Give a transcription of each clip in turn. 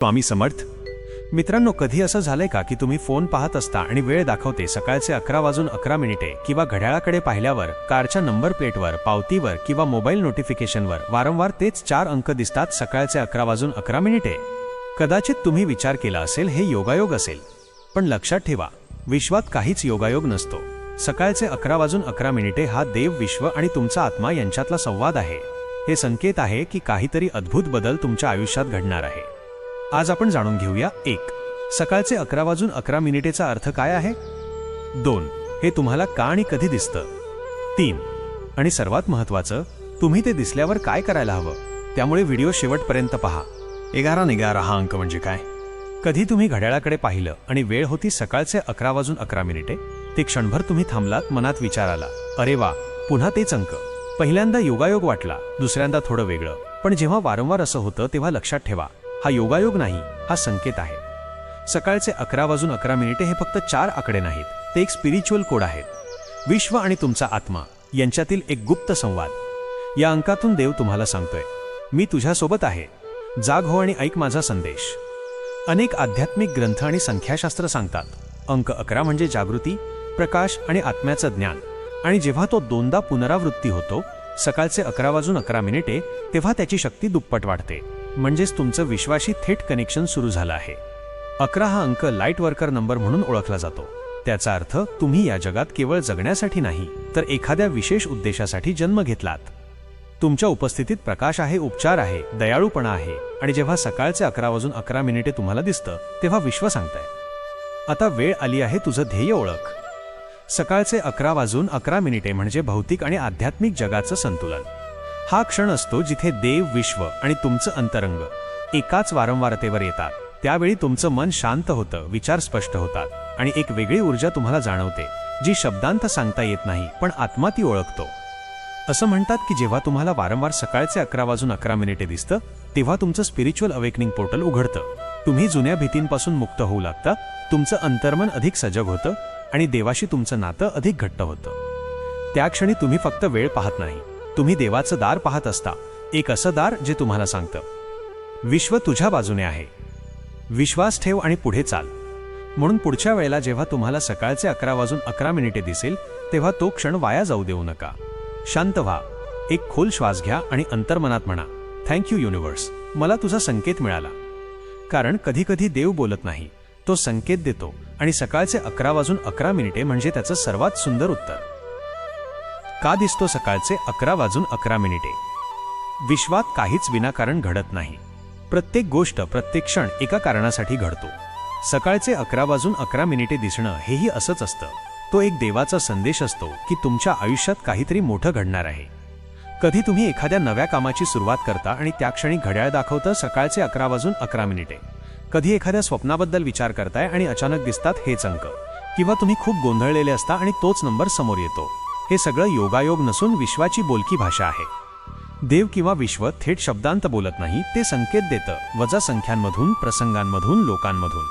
स्वामी समर्थ मित्रांनो कधी असं झालंय का की तुम्ही फोन पाहत असता आणि वेळ दाखवते सकाळचे अकरा वाजून अकरा मिनिटे किंवा घड्याळाकडे पाहिल्यावर कारच्या नंबर प्लेटवर पावतीवर किंवा मोबाईल नोटिफिकेशनवर वारंवार तेच चार अंक दिसतात सकाळचे अकरा वाजून अकरा मिनिटे? कदाचित तुम्ही विचार केला असेल हे योगायोग असेल. पण लक्षात ठेवा विश्वात काहीच योगायोग नसतो. सकाळचे अकरा वाजून अकरा मिनिटे हा देव विश्व आणि तुमचा आत्मा यांच्यातला संवाद आहे. हे संकेत आहे की काहीतरी अद्भुत बदल तुमच्या आयुष्यात घडणार आहे. आज आपण जाणून घेऊया एक. सकाळचे अकरा वाजून अकरा मिनिटेचा अर्थ काय आहे? दोन. हे तुम्हाला का आणि कधी दिसतं? तीन. आणि सर्वात महत्वाचं तुम्ही ते दिसल्यावर काय करायला हवं? त्यामुळे व्हिडिओ शेवटपर्यंत पहा. एगारा निगारा हा अंक म्हणजे काय? कधी तुम्ही घड्याळाकडे पाहिलं आणि वेळ होती सकाळचे अकरा वाजून अकरा मिनिटे? ते क्षणभर तुम्ही थांबलात मनात विचार आला अरे वा पुन्हा तेच अंक. पहिल्यांदा योगायोग वाटला दुसऱ्यांदा थोडं वेगळं. पण जेव्हा वारंवार असं होतं तेव्हा लक्षात ठेवा. हा योगायोग नाही हा संकेत आहे. सकाळचे अकरा वाजून अकरा मिनिटे हे फक्त चार आकडे नाहीत ते एक स्पिरिच्युअल कोड आहेत. विश्व आणि तुमचा आत्मा यांच्यातील एक गुप्त संवाद. या अंकातून देव तुम्हाला सांगतोय मी तुझ्यासोबत आहे. जाग हो आणि ऐक माझा संदेश. अनेक आध्यात्मिक ग्रंथ आणि संख्याशास्त्र सांगतात. अंक अकरा म्हणजे जागृती प्रकाश आणि आत्म्याचं ज्ञान. आणि जेव्हा तो दोनदा पुनरावृत्ती होतो सकाळचे अकरा वाजून अकरा मिनिटे तेव्हा त्याची शक्ती दुप्पट वाढते. म्हणजेच तुमचं विश्वाशी थेट कनेक्शन सुरू झालं आहे. अकरा हा अंक लाइट वर्कर नंबर म्हणून ओळखला जातो. त्याचा अर्थ तुम्ही या जगात केवळ जगण्यासाठी नाही तर एखाद्या विशेष उद्देशासाठी जन्म घेतलात. तुमच्या उपस्थितीत प्रकाश आहे उपचार आहे दयाळूपणा आहे आणि जेव्हा सकाळचे अकरा वाजून अकरा मिनिटे तुम्हाला दिसतं तेव्हा विश्व सांगताय. आता वेळ आली आहे तुझं ध्येय ओळख. सकाळचे अकरा वाजून अकरा मिनिटे म्हणजे भौतिक आणि आध्यात्मिक जगाचं संतुलन. हा क्षण असतो जिथे देव विश्व आणि तुमचं अंतरंग एकाच वारंवारतेवर येतात. त्यावेळी तुमचं मन शांत होतं विचार स्पष्ट होतात आणि एक वेगळी ऊर्जा तुम्हाला जाणवते जी शब्दांत सांगता येत नाही पण आत्मा ती ओळखतो. असं म्हणतात की जेव्हा तुम्हाला वारंवार सकाळचे अकरा वाजून अकरा मिनिटे दिसतं तेव्हा तुमचं स्पिरिच्युअल अवेकनिंग पोर्टल उघडतं. तुम्ही जुन्या भीतींपासून मुक्त होऊ लागता तुमचं अंतर्मन अधिक सजग होतं आणि देवाशी तुमचं नातं अधिक घट्ट होतं. त्या क्षणी तुम्ही फक्त वेळ पाहत नाही. तुम्ही देवाचं दार पाहत असता. एक असं दार जे तुम्हाला सांगतं. विश्व तुझ्या बाजूने आहे. विश्वास ठेव आणि पुढे चाल. म्हणून पुढच्या वेळेला जेव्हा तुम्हाला सकाळचे अकरा वाजून अकरा मिनिटे दिसेल तेव्हा तो क्षण वाया जाऊ देऊ नका. शांत व्हा. एक खोल श्वास घ्या आणि अंतर्मनात म्हणा थँक यू युनिव्हर्स मला तुझा संकेत मिळाला. कारण कधीकधी देव बोलत नाही. तो संकेत देतो आणि सकाळचे अकरा वाजून अकरा मिनिटे म्हणजे त्याचं सर्वात सुंदर उत्तर. का दिसतो सकाळचे अकरा वाजून अकरा मिनिटे. विश्वात काहीच विनाकारण घडत नाही. प्रत्येक गोष्ट प्रत्येक क्षण एका कारणासाठी घडतो. सकाळचे अकरा वाजून अकरा मिनिटे दिसणं हेही असंच असतं. तो एक देवाचा संदेश असतो की तुमच्या आयुष्यात काहीतरी मोठं घडणार आहे. कधी तुम्ही एखाद्या नव्या कामाची सुरुवात करता आणि त्या क्षणी घड्याळ दाखवतं सकाळचे अकरा वाजून अकरा मिनिटे. कधी एखाद्या स्वप्नाबद्दल विचार करताय आणि अचानक दिसतात हेच अंक. किंवा तुम्ही खूप गोंधळलेले असता आणि तोच नंबर समोर येतो. हे सगळं योगायोग नसून विश्वाची बोलकी भाषा आहे. देव किंवा विश्व थेट शब्दांत बोलत नाही ते संकेत देतं वजा संख्यांमधून प्रसंगांमधून लोकांमधून.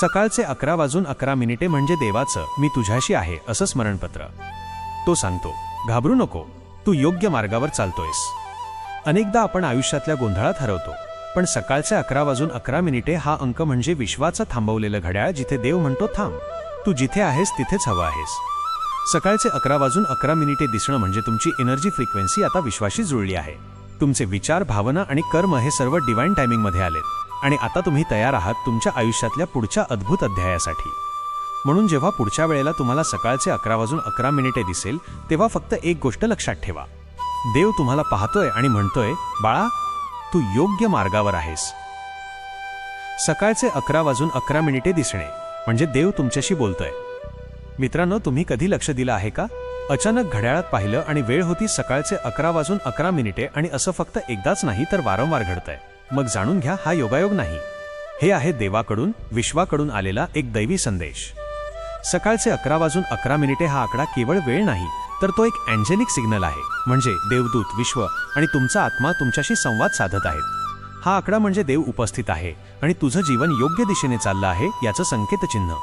सकाळचे अकरा वाजून अकरा मिनिटे म्हणजे देवाचं मी तुझ्याशी आहे असं स्मरणपत्र. तो सांगतो घाबरू नको तू योग्य मार्गावर चालतोयस. अनेकदा आपण आयुष्यातल्या गोंधळात हरवतो पण सकाळचे अकरा वाजून अकरा मिनिटे हा अंक म्हणजे विश्वाचं थांबवलेलं घड्याळ जिथे देव म्हणतो थांब तू जिथे आहेस तिथेच हवं आहेस. सकाळचे अकरा वाजून अकरा मिनिटे दिसणं म्हणजे तुमची एनर्जी फ्रिक्वेन्सी आता विश्वाशी जुळली आहे. तुमचे विचार भावना आणि कर्म हे सर्व डिवाइन टायमिंगमध्ये आलेत. आणि आता तुम्ही तयार आहात तुमच्या आयुष्यातल्या पुढच्या अद्भुत अध्यायासाठी. म्हणून जेव्हा पुढच्या वेळेला तुम्हाला सकाळचे अकरा वाजून अकरा मिनिटे दिसेल तेव्हा फक्त एक गोष्ट लक्षात ठेवा. देव तुम्हाला पाहतोय आणि म्हणतोय बाळा तू योग्य मार्गावर आहेस. सकाळचे अकरा वाजून अकरा मिनिटे दिसणे म्हणजे देव तुमच्याशी बोलतोय. मित्रांनो तुम्ही कधी लक्ष दिलं आहे का? अचानक घड्याळात पाहिलं आणि वेळ होती सकाळचे अकरा वाजून अकरा मिनिटे आणि असं फक्त एकदाच नाही तर वारंवार घडतंय. मग जाणून घ्या हा योगायोग नाही. हे आहे देवाकडून विश्वाकडून आलेला एक दैवी संदेश. सकाळचे अकरा वाजून अकरा मिनिटे हा आकडा केवळ वेळ नाही तर तो एक अँजेलिक सिग्नल आहे. म्हणजे देवदूत विश्व आणि तुमचा आत्मा तुमच्याशी संवाद साधत आहेत. हा आकडा म्हणजे देव उपस्थित आहे आणि तुझं जीवन योग्य दिशेने चाललं आहे याचं संकेतचिन्ह.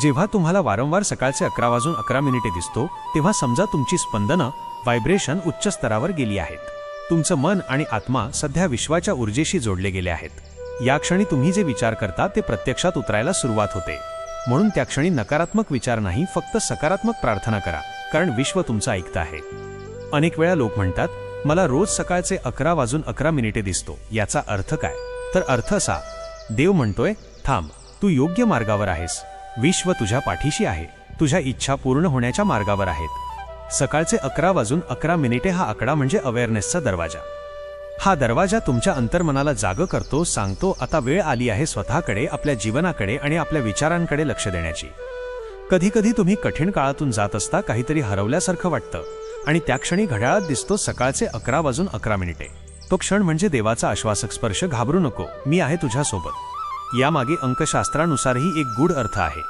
जेव्हा तुम्हाला वारंवार सकाळचे अकरा वाजून अकरा मिनिटे दिसतो तेव्हा समजा तुमची स्पंदनं व्हायब्रेशन उच्च स्तरावर गेली आहेत. तुमचं मन आणि आत्मा सध्या विश्वाच्या ऊर्जेशी जोडले गेले आहेत. या क्षणी तुम्ही जे विचार करता ते प्रत्यक्षात उतरायला सुरुवात होते. म्हणून त्या क्षणी नकारात्मक विचार नाही फक्त सकारात्मक प्रार्थना करा कारण विश्व तुमचं ऐकतं आहे. अनेक वेळा लोक म्हणतात मला रोज सकाळचे अकरा वाजून अकरा मिनिटे दिसतो याचा अर्थ काय? तर अर्थ असा देव म्हणतोय थांब तू योग्य मार्गावर आहेस. विश्व तुझ्या पाठीशी आहे. तुझ्या इच्छा पूर्ण होण्याच्या मार्गावर आहेत. सकाळचे अकरा वाजून अकरा मिनिटे हा आकडा म्हणजे अवेअरनेसचा दरवाजा. हा दरवाजा तुमच्या अंतर्मनाला जाग करतो सांगतो आता वेळ आली आहे स्वतःकडे आपल्या जीवनाकडे आणि आपल्या विचारांकडे लक्ष देण्याची. कधीकधी तुम्ही कठीण काळातून जात असता काहीतरी हरवल्यासारखं वाटतं. आणि त्या क्षणी घड्याळात दिसतो सकाळचे अकरा वाजून अकरा मिनिटे. तो क्षण म्हणजे देवाचा आश्वासक स्पर्श घाबरू नको मी आहे तुझ्यासोबत. यामागे अंकशास्त्रानुसारही एक गूढ अर्थ आहे.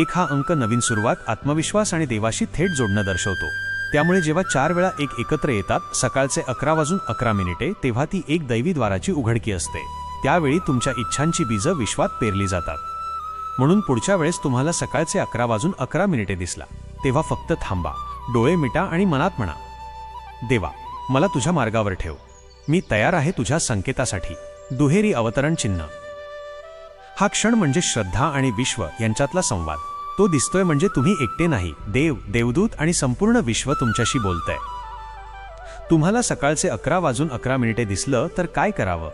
एक हा अंक नवीन सुरुवात आत्मविश्वास आणि देवाशी थेट जोडणं दर्शवतो. त्यामुळे जेव्हा चार वेळा एक एकत्र येतात सकाळचे अकरा वाजून अकरा मिनिटे तेव्हा ती एक दैवीद्वाराची उघडकी असते. त्यावेळी तुमच्या इच्छांची बीजं विश्वात पेरली जातात. म्हणून पुढच्या वेळेस तुम्हाला सकाळचे अकरा वाजून अकरा मिनिटे दिसला. तेव्हा फक्त थांबा. डोळे मिटा आणि मनात म्हणा देवा मला तुझ्या मार्गावर ठेव. मी तयार आहे तुझ्या संकेतासाठी. दुहेरी अवतरण चिन्ह. हा क्षण म्हणजे श्रद्धा आणि विश्व यांच्यातला संवाद. तो दिसतोय म्हणजे तुम्ही एकटे नाही. देव देवदूत आणि संपूर्ण विश्व तुमच्याशी बोलतंय. तुम्हाला सकाळचे अकरा वाजून अकरा मिनिटे दिसलं तर काय करावं?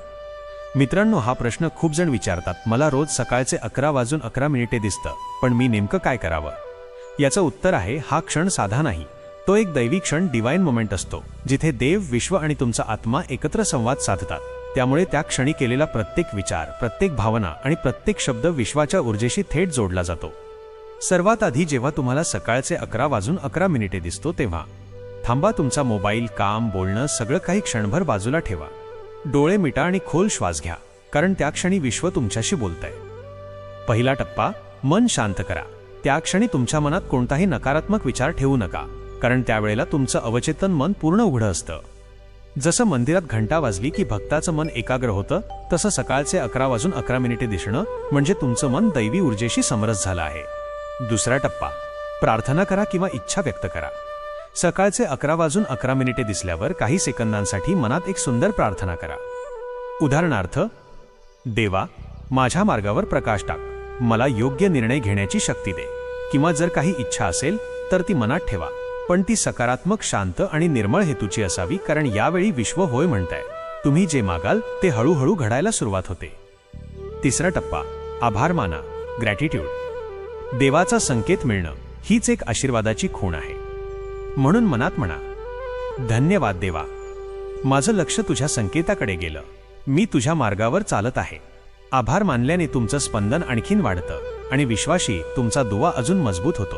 मित्रांनो हा प्रश्न खूप जण विचारतात. मला रोज सकाळचे अकरा वाजून अकरा मिनिटे दिसतं पण मी नेमकं काय करावं? याचं उत्तर आहे हा क्षण साधा नाही. तो एक दैवी क्षण डिवाईन मोमेंट असतो जिथे देव विश्व आणि तुमचा आत्मा एकत्र संवाद साधतात. त्यामुळे त्या क्षणी केलेला प्रत्येक विचार प्रत्येक भावना आणि प्रत्येक शब्द विश्वाच्या ऊर्जेशी थेट जोडला जातो. सर्वात आधी जेव्हा तुम्हाला सकाळचे अकरा वाजून अकरा मिनिटे दिसतो तेव्हा थांबा तुमचा मोबाईल काम बोलणं सगळं काही क्षणभर बाजूला ठेवा. डोळे मिटा आणि खोल श्वास घ्या कारण त्या क्षणी विश्व तुमच्याशी बोलतंय. पहिला टप्पा मन शांत करा. त्या क्षणी तुमच्या मनात कोणताही नकारात्मक विचार ठेवू नका कारण त्यावेळेला तुमचं अवचेतन मन पूर्ण उघडं असतं. जसं मंदिरात घंटा वाजली की भक्ताचं मन एकाग्र होतं तसं सकाळचे अकरा वाजून अकरा मिनिटे दिसणं म्हणजे तुमचं मन दैवी ऊर्जेशी समरस झालं आहे. दुसरा टप्पा. प्रार्थना करा किंवा इच्छा व्यक्त करा. सकाळचे अकरा वाजून अकरा मिनिटे दिसल्यावर काही सेकंदांसाठी मनात एक सुंदर प्रार्थना करा. उदाहरणार्थ देवा माझ्या मार्गावर प्रकाश टाक. मला योग्य निर्णय घेण्याची शक्ती दे. किंवा जर काही इच्छा असेल तर ती मनात ठेवा. पण ती सकारात्मक शांत आणि निर्मळ हेतूची असावी कारण यावेळी विश्व होय म्हणताय. तुम्ही जे मागाल ते हळूहळू घडायला सुरुवात होते. तिसरा टप्पा आभार माना ग्रॅटिट्यूड देवाचा संकेत मिळणं हीच एक आशीर्वादाची खूण आहे. म्हणून मनात म्हणा धन्यवाद देवा. माझं लक्ष तुझ्या संकेताकडे गेलं. मी तुझ्या मार्गावर चालत आहे. आभार मानल्याने तुमचं स्पंदन आणखीन वाढतं आणि विश्वाशी तुमचा दुवा अजून मजबूत होतो.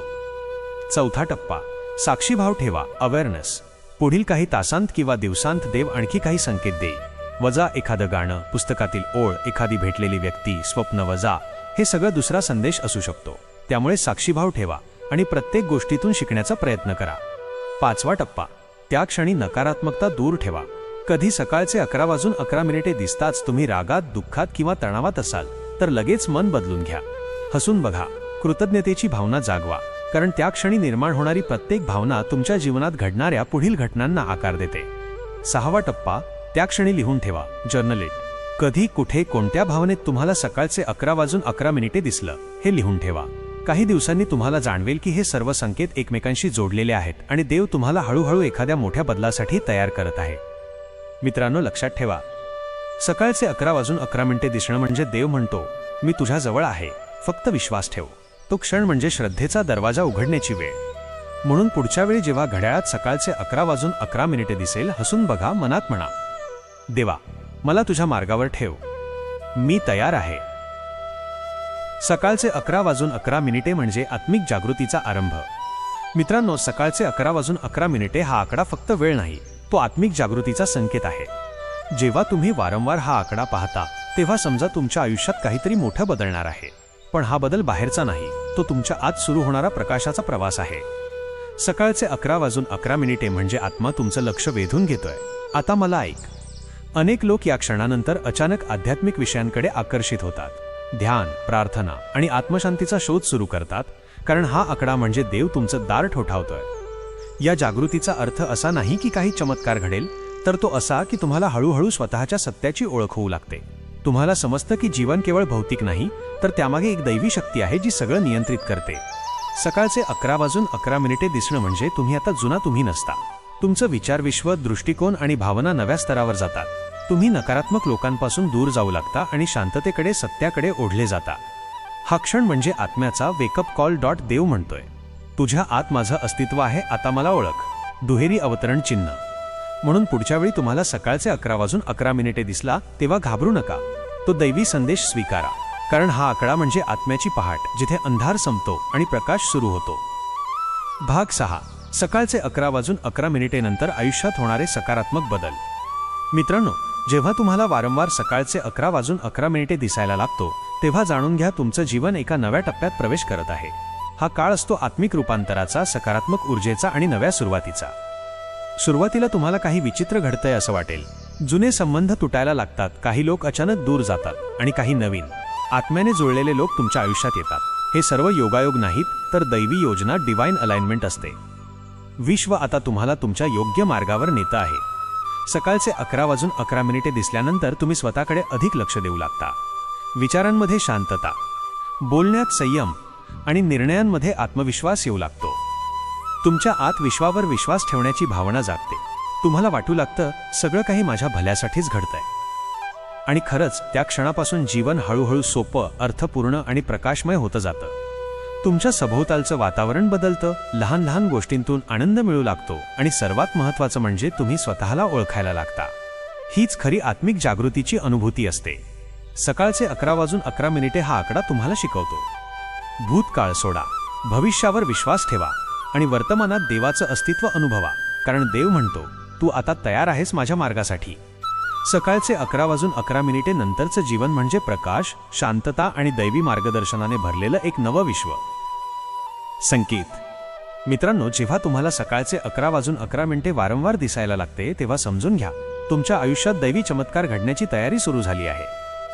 चौथा टप्पा साक्षीभाव ठेवा अवेअरनेस पुढील काही तासांत किंवा दिवसांत देव आणखी काही संकेत देईल. वजा एखादं गाणं पुस्तकातील ओळ एखादी भेटलेली व्यक्ती स्वप्न वजा हे सगळं दुसरा संदेश असू शकतो. त्यामुळे साक्षीभाव ठेवा आणि प्रत्येक गोष्टीतून शिकण्याचा प्रयत्न करा. पाचवा टप्पा. त्या क्षणी नकारात्मकता दूर ठेवा. कधी सकाळचे अकरा वाजून अकरा मिनिटे दिसताच तुम्ही रागात दुःखात किंवा तणावात असाल तर लगेच मन बदलून घ्या. हसून बघा. कृतज्ञतेची भावना जागवा. कारण त्या क्षणी निर्माण होणारी प्रत्येक भावना तुमच्या जीवनात घडणाऱ्या पुढील घटनांना आकार देते. सहावा टप्पा त्या क्षणी लिहून ठेवा. जर्नलिट कधी कुठे कोणत्या भावनेत तुम्हाला सकाळचे अकरा वाजून अकरा मिनिटे दिसलं हे लिहून ठेवा. काही दिवसांनी तुम्हाला जाणवेल की हे सर्व संकेत एकमेकांशी जोडलेले आहेत आणि देव तुम्हाला हळूहळू एखाद्या मोठ्या बदलासाठी तयार करत आहे. मित्रांनो लक्षात ठेवा. सकाळचे अकरा वाजून अकरा मिनिटे दिसणं म्हणजे देव म्हणतो मी तुझ्या जवळ आहे. फक्त विश्वास ठेव. तो क्षण म्हणजे श्रद्धेचा दरवाजा उघडण्याची वेळ. म्हणून पुढच्या वेळी जेव्हा घड्याळात सकाळचे अकरा वाजून अकरा मिनिटे दिसेल हसून बघा मनात म्हणा देवा मला तुझ्या मार्गावर ठेव. मी तयार आहे. सकाळचे अकरा वाजून अकरा मिनिटे म्हणजे आत्मिक जागृतीचा आरंभ. मित्रांनो सकाळचे अकरा वाजून अकरा मिनिटे हा आकडा फक्त वेळ नाही तो आत्मिक जागृतीचा संकेत आहे. जेव्हा तुम्ही वारंवार हा आकडा पाहता तेव्हा समजा तुमच्या आयुष्यात काहीतरी मोठं बदलणार आहे. पण हा बदल बाहेरचा नाही. तो तुमच्या आत सुरू होणारा प्रकाशाचा प्रवास आहे. सकाळचे अकरा वाजून अकरा मिनिटे म्हणजे आत्मा तुमचं लक्ष वेधून घेतोय. आता मला ऐक. अनेक लोक या क्षणानंतर अचानक आध्यात्मिक विषयांकडे आकर्षित होतात. ध्यान प्रार्थना आणि आत्मशांतीचा शोध सुरू करतात कारण हा आकडा म्हणजे देव तुमचं दार ठोठावतोय. या जागृतीचा अर्थ असा नाही की काही चमत्कार घडेल तर तो असा की तुम्हाला हळूहळू स्वतःच्या सत्याची ओळख होऊ लागते. तुम्हाला समजतं की जीवन केवळ भौतिक नाही तर त्यामागे एक दैवी शक्ती आहे जी सगळं नियंत्रित करते. सकाळचे अकरा वाजून अकरा मिनिटे दिसणं म्हणजे तुम्ही आता जुना तुम्ही नसता. तुमचं विचारविश्व दृष्टिकोन आणि भावना नव्या स्तरावर जातात. तुम्ही नकारात्मक लोकांपासून दूर जाऊ लागता आणि शांततेकडे सत्याकडे ओढले जाता. हा क्षण म्हणजे आत्म्याचा वेकअप कॉल डॉट देव म्हणतोय. तुझ्या आत माझं अस्तित्व आहे आता मला ओळख. दुहेरी अवतरण चिन्ह. म्हणून पुढच्या वेळी तुम्हाला सकाळचे अकरा वाजून अकरा मिनिटे दिसला तेव्हा घाबरू नका. तो दैवी संदेश स्वीकारा. कारण हा आकडा म्हणजे आत्म्याची पहाट जिथे अंधार संपतो आणि प्रकाश सुरू होतो. भाग सहा. सकाळचे अकरा वाजून अकरा मिनिटे नंतर आयुष्यात होणारे सकारात्मक बदल. मित्रांनो जेव्हा तुम्हाला वारंवार सकाळचे अकरा वाजून अकरा मिनिटे दिसायला लागतो तेव्हा जाणून घ्या तुमचं जीवन एका नव्या टप्प्यात प्रवेश करत आहे. हा काळ असतो आत्मिक रूपांतराचा सकारात्मक ऊर्जेचा आणि नव्या सुरुवातीचा. सुरुवातीला तुम्हाला काही विचित्र घडतंय असं वाटेल. जुने संबंध तुटायला लागतात काही लोक अचानक दूर जातात आणि काही नवीन. आत्म्याने जुळलेले लोक तुमच्या आयुष्यात येतात. हे सर्व योगायोग नाहीत तर दैवी योजना डिवाइन अलाइनमेंट असते. विश्व आता तुम्हाला तुमच्या योग्य मार्गावर नेतं आहे. सकाळचे अकरा वाजून अकरा मिनिटे दिसल्यानंतर तुम्ही स्वतःकडे अधिक लक्ष देऊ लागता. विचारांमध्ये शांतता. बोलण्यात संयम आणि निर्णयांमध्ये आत्मविश्वास येऊ लागतो. तुमच्या आत विश्वावर विश्वास ठेवण्याची भावना जागते. तुम्हाला वाटू लागतं सगळं काही माझ्या भल्यासाठीच घडतंय. आणि खरंच त्या क्षणापासून जीवन हळूहळू सोपं अर्थपूर्ण आणि प्रकाशमय होतं जातं. तुमच्या सभोवतालचं वातावरण बदलतं लहान लहान गोष्टींतून आनंद मिळू लागतो आणि सर्वात महत्त्वाचं म्हणजे तुम्ही स्वतःला ओळखायला लागता. हीच खरी आत्मिक जागृतीची अनुभूती असते. सकाळचे अकरा वाजून अकरा मिनिटे हा आकडा तुम्हाला शिकवतो. भूतकाळ सोडा. भविष्यावर विश्वास ठेवा. आणि वर्तमानात देवाचं अस्तित्व अनुभवा. कारण देव म्हणतो तू आता तयार आहेस माझ्या मार्गासाठी. सकाळचे अकरा वाजून अकरा मिनिटे नंतरचं जीवन म्हणजे प्रकाश शांतता आणि दैवी मार्गदर्शनाने भरलेलं एक नवं विश्व. संकेत. मित्रांनो जेव्हा तुम्हाला सकाळचे अकरा वाजून अकरा मिनिटे वारंवार दिसायला लागते तेव्हा समजून घ्या तुमच्या आयुष्यात दैवी चमत्कार घडण्याची तयारी सुरू झाली आहे.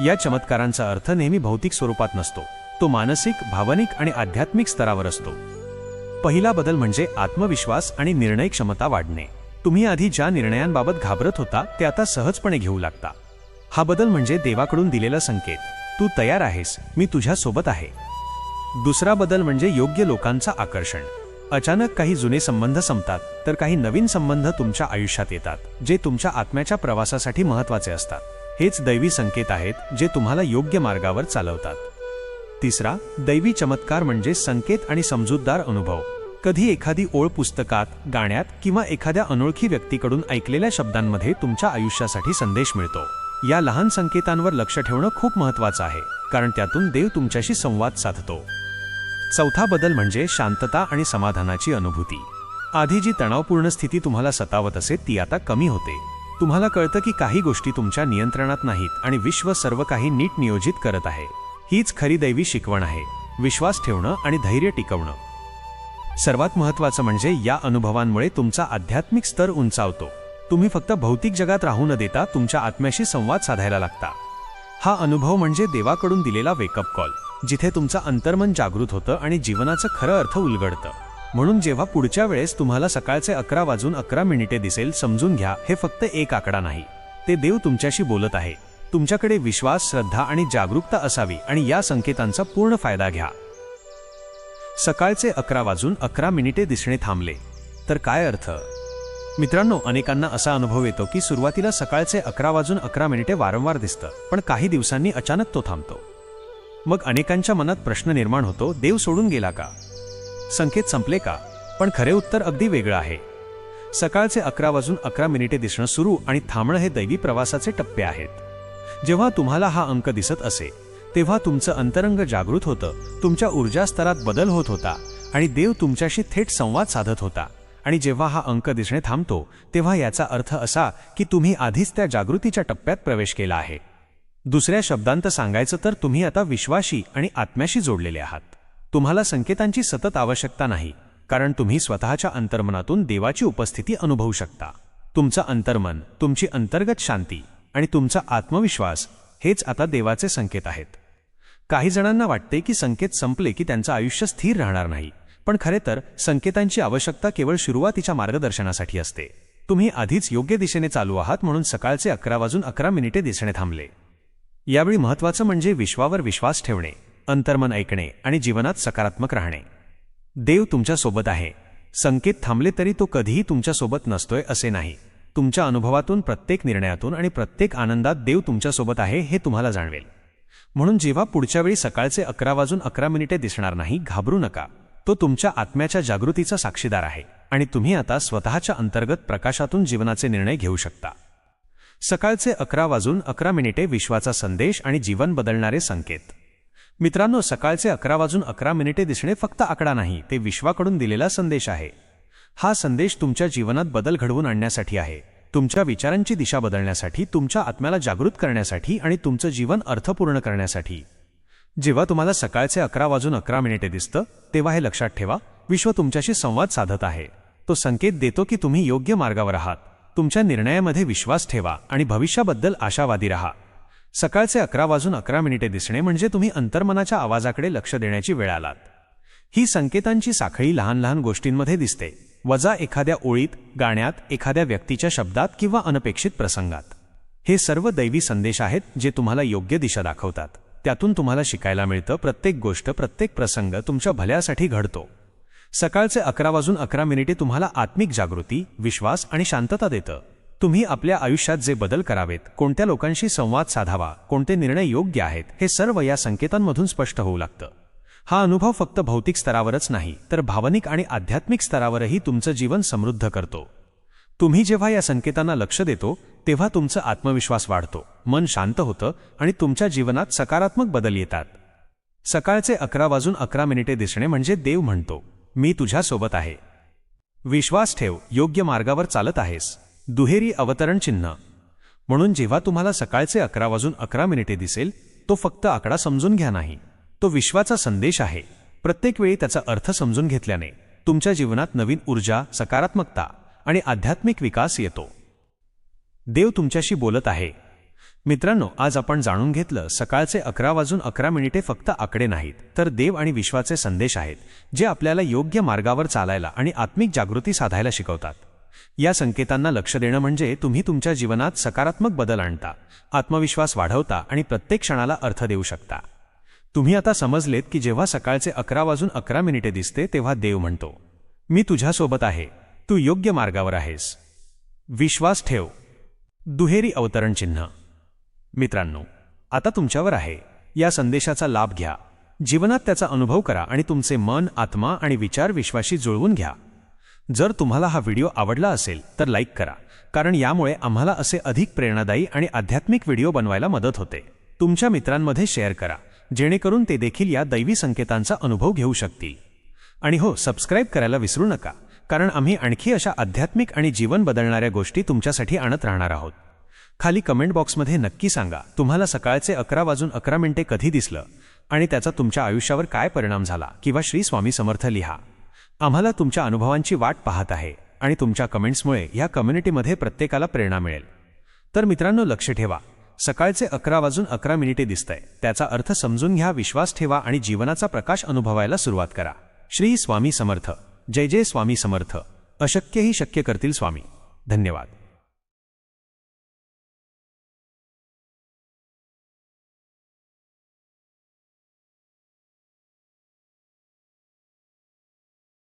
या चमत्कारांचा अर्थ नेहमी भौतिक स्वरूपात नसतो. तो मानसिक भावनिक आणि आध्यात्मिक स्तरावर असतो. पहिला बदल म्हणजे आत्मविश्वास आणि निर्णय क्षमता वाढणे. तुम्ही आधी ज्या निर्णयांबाबत घाबरत होता ते आता सहजपणे घेऊ लागता. हा बदल म्हणजे देवाकडून दिलेला संकेत. तू तयार आहेस मी तुझ्यासोबत आहे. दुसरा बदल म्हणजे योग्य लोकांचा आकर्षण. अचानक काही जुने संबंध संपतात तर काही नवीन संबंध तुमच्या आयुष्यात येतात जे तुमच्या आत्म्याच्या प्रवासासाठी महत्त्वाचे असतात. हेच दैवी संकेत आहेत जे तुम्हाला योग्य मार्गावर चालवतात. तिसरा दैवी चमत्कार म्हणजे संकेत आणि समजूतदार अनुभव. कधी एखादी ओळ पुस्तकात गाण्यात किंवा एखाद्या अनोळखी व्यक्तीकडून ऐकलेल्या शब्दांमध्ये तुमच्या आयुष्यासाठी संदेश मिळतो. या लहान संकेतांवर लक्ष ठेवणं खूप महत्वाचं आहे कारण त्यातून देव तुमच्याशी संवाद साधतो. चौथा बदल म्हणजे शांतता आणि समाधानाची अनुभूती. आधी जी तणावपूर्ण स्थिती तुम्हाला सतावत असे ती आता कमी होते. तुम्हाला कळतं की काही गोष्टी तुमच्या नियंत्रणात नाहीत आणि विश्व सर्व काही नीट नियोजित करत आहे. हीच खरी दैवी शिकवण आहे. विश्वास ठेवणं आणि धैर्य टिकवणं. सर्वात महत्वाचं म्हणजे या अनुभवांमुळे तुमचा आध्यात्मिक स्तर उंचावतो. तुम्ही फक्त भौतिक जगात राहू न देता तुमच्या आत्म्याशी संवाद साधायला लागता. हा अनुभव म्हणजे देवाकडून दिलेला वेकअप कॉल जिथे तुमचं अंतर्मन जागृत होतं आणि जीवनाचं खरं अर्थ उलगडतं. म्हणून जेव्हा पुढच्या वेळेस तुम्हाला सकाळचे अकरा वाजून अकरा मिनिटे दिसेल समजून घ्या हे फक्त एक आकडा नाही. ते देव तुमच्याशी बोलत आहे. तुमच्याकडे विश्वास श्रद्धा आणि जागरूकता असावी आणि या संकेतांचा पूर्ण फायदा घ्या. सकाळचे अकरा वाजून अकरा मिनिटे दिसणे थांबले. तर काय अर्थ? मित्रांनो अनेकांना असा अनुभव येतो की सुरुवातीला सकाळचे अकरा वाजून अकरा मिनिटे वारंवार दिसतं पण काही दिवसांनी अचानक तो थांबतो. मग अनेकांच्या मनात प्रश्न निर्माण होतो देव सोडून गेला का? संकेत संपले का? पण खरे उत्तर अगदी वेगळं आहे. सकाळचे अकरा वाजून अकरा मिनिटे दिसणं सुरू आणि थांबणं हे दैवी प्रवासाचे टप्पे आहेत. जेव्हा तुम्हाला हा अंक दिसत असे तेव्हा तुमचं अंतरंग जागृत होतं तुमच्या ऊर्जा स्तरात बदल होत होता आणि देव तुमच्याशी थेट संवाद साधत होता. आणि जेव्हा हा अंक दिसणे थांबतो तेव्हा याचा अर्थ असा की तुम्ही आधीच त्या जागृतीच्या टप्प्यात प्रवेश केला आहे. दुसऱ्या शब्दांत सांगायचं तर तुम्ही आता विश्वाशी आणि आत्म्याशी जोडलेले आहात. तुम्हाला संकेतांची सतत आवश्यकता नाही कारण तुम्ही स्वतःच्या अंतर्मनातून देवाची उपस्थिती अनुभवू शकता. तुमचं अंतर्मन तुमची अंतर्गत शांती आणि तुमचा आत्मविश्वास हेच आता देवाचे संकेत आहेत. काही जणांना वाटते की संकेत संपले की त्यांचं आयुष्य स्थिर राहणार नाही पण खरे तर संकेतांची आवश्यकता केवळ सुरुवातीच्या मार्गदर्शनासाठी असते. तुम्ही आधीच योग्य दिशेने चालू आहात म्हणून सकाळचे अकरा वाजून अकरा मिनिटे दिसणे थांबले. यावेळी महत्वाचं म्हणजे विश्वावर विश्वास ठेवणे अंतर्मन ऐकणे आणि जीवनात सकारात्मक राहणे. देव तुमच्यासोबत आहे. संकेत थांबले तरी तो कधीही तुमच्यासोबत नसतोय असे नाही. तुमच्या अनुभवातून प्रत्येक निर्णयातून आणि प्रत्येक आनंदात देव तुमच्यासोबत आहे हे तुम्हाला जाणवेल. म्हणून जेव्हा पुढच्या वेळी सकाळचे अकरा वाजून अकरा मिनिटे दिसणार नाही घाबरू नका. तो तुमच्या आत्म्याच्या जागृतीचा साक्षीदार आहे आणि तुम्ही आता स्वतःच्या अंतर्गत प्रकाशातून जीवनाचे निर्णय घेऊ शकता. सकाळचे अकरा वाजून अकरा मिनिटे विश्वाचा संदेश आणि जीवन बदलणारे संकेत. मित्रांनो सकाळचे अकरा वाजून अकरा मिनिटे दिसणे फक्त आकडा नाही ते विश्वाकडून दिलेला संदेश आहे. हा संदेश तुमच्या जीवनात बदल घडवून आणण्यासाठी आहे. तुमच्या विचारांची दिशा बदलण्यासाठी तुमच्या आत्म्याला जागृत करण्यासाठी आणि तुमचं जीवन अर्थपूर्ण करण्यासाठी. जेव्हा तुम्हाला सकाळचे अकरा वाजून अकरा मिनिटे दिसतं तेव्हा हे लक्षात ठेवा विश्व तुमच्याशी संवाद साधत आहे. तो संकेत देतो की तुम्ही योग्य मार्गावर आहात. तुमच्या निर्णयामध्ये विश्वास ठेवा आणि भविष्याबद्दल आशावादी राहा. सकाळचे अकरा वाजून अकरा मिनिटे दिसणे म्हणजे तुम्ही अंतर्मनाच्या आवाजाकडे लक्ष देण्याची वेळ आलात. ही संकेतांची साखळी लहान लहान गोष्टींमध्ये दिसते. वजा एखाद्या ओळीत गाण्यात एखाद्या व्यक्तीच्या शब्दात किंवा अनपेक्षित प्रसंगात. हे सर्व दैवी संदेश आहेत जे तुम्हाला योग्य दिशा दाखवतात. त्यातून तुम्हाला शिकायला मिळतं प्रत्येक गोष्ट प्रत्येक प्रसंग तुमच्या भल्यासाठी घडतो. सकाळचे अकरा वाजून अकरा मिनिटे तुम्हाला आत्मिक जागृती विश्वास आणि शांतता देतं. तुम्ही आपल्या आयुष्यात जे बदल करावेत कोणत्या लोकांशी संवाद साधावा कोणते निर्णय योग्य आहेत हे सर्व या संकेतांमधून स्पष्ट होऊ लागतं. हा अनुभव फक्त भौतिक स्तरावरच नाही तर भावनिक आणि आध्यात्मिक स्तरावरही तुमचं जीवन समृद्ध करतो. तुम्ही जेव्हा या संकेतांना लक्ष देतो तेव्हा तुमचा आत्मविश्वास वाढतो मन शांत होतं आणि तुमच्या जीवनात सकारात्मक बदल येतात. सकाळचे अकरा वाजून अकरा मिनिटे दिसणे म्हणजे देव म्हणतो मी तुझ्यासोबत आहे. विश्वास ठेव योग्य मार्गावर चालत आहेस. दुहेरी अवतरण चिन्ह. म्हणून जेव्हा तुम्हाला सकाळचे अकरा वाजून अकरा मिनिटे दिसेल तो फक्त आकडा समजून घ्या नाही. तो विश्वाचा संदेश आहे. प्रत्येक वेळी त्याचा अर्थ समजून घेतल्याने तुमच्या जीवनात नवीन ऊर्जा सकारात्मकता आणि आध्यात्मिक विकास येतो. देव तुमच्याशी बोलत आहे. मित्रांनो आज आपण जाणून घेतलं सकाळचे अकरा वाजून अकरा मिनिटे फक्त आकडे नाहीत तर देव आणि विश्वाचे संदेश आहेत जे आपल्याला योग्य मार्गावर चालायला आणि आत्मिक जागृती साधायला शिकवतात. या संकेतांना लक्ष देणं म्हणजे तुम्ही तुमच्या जीवनात सकारात्मक बदल आणता आत्मविश्वास वाढवता आणि प्रत्येक क्षणाला अर्थ देऊ शकता. तुम्ही आता समजलेत की जेव्हा सकाळचे अकरा वाजून अकरा मिनिटे दिसते तेव्हा देव म्हणतो मी तुझ्यासोबत आहे. तू योग्य मार्गावर आहेस. विश्वास ठेव. दुहेरी अवतरण चिन्ह. मित्रांनो आता तुमच्यावर आहे. या संदेशाचा लाभ घ्या. जीवनात त्याचा अनुभव करा आणि तुमचे मन आत्मा आणि विचार विश्वाशी जुळवून घ्या. जर तुम्हाला हा व्हिडिओ आवडला असेल तर लाईक करा कारण यामुळे आम्हाला असे अधिक प्रेरणादायी आणि आध्यात्मिक व्हिडिओ बनवायला मदत होते. तुमच्या मित्रांमध्ये शेअर करा. जेणेकरून ते देखील या दैवी संकेतांचा अनुभव घेऊ शकतील. आणि हो सबस्क्राईब करायला विसरू नका कारण आम्ही आणखी अशा आध्यात्मिक आणि जीवन बदलणाऱ्या गोष्टी तुमच्यासाठी आणत राहणार आहोत. खाली कमेंट बॉक्समध्ये नक्की सांगा तुम्हाला सकाळचे अकरा वाजून अकरा मिनिटे कधी दिसलं आणि त्याचा तुमच्या आयुष्यावर काय परिणाम झाला किंवा श्री स्वामी समर्थ लिहा. आम्हाला तुमच्या अनुभवांची वाट पाहत आहे आणि तुमच्या कमेंट्समुळे या कम्युनिटीमध्ये प्रत्येकाला प्रेरणा मिळेल. तर मित्रांनो लक्ष ठेवा. सकाळचे अकरा वाजून अकरा मिनिटे दिसतंय. त्याचा अर्थ समजून घ्या विश्वास ठेवा आणि जीवनाचा प्रकाश अनुभवायला सुरुवात करा. श्री स्वामी समर्थ. जय जय स्वामी समर्थ. अशक्यही शक्य करतील स्वामी. धन्यवाद.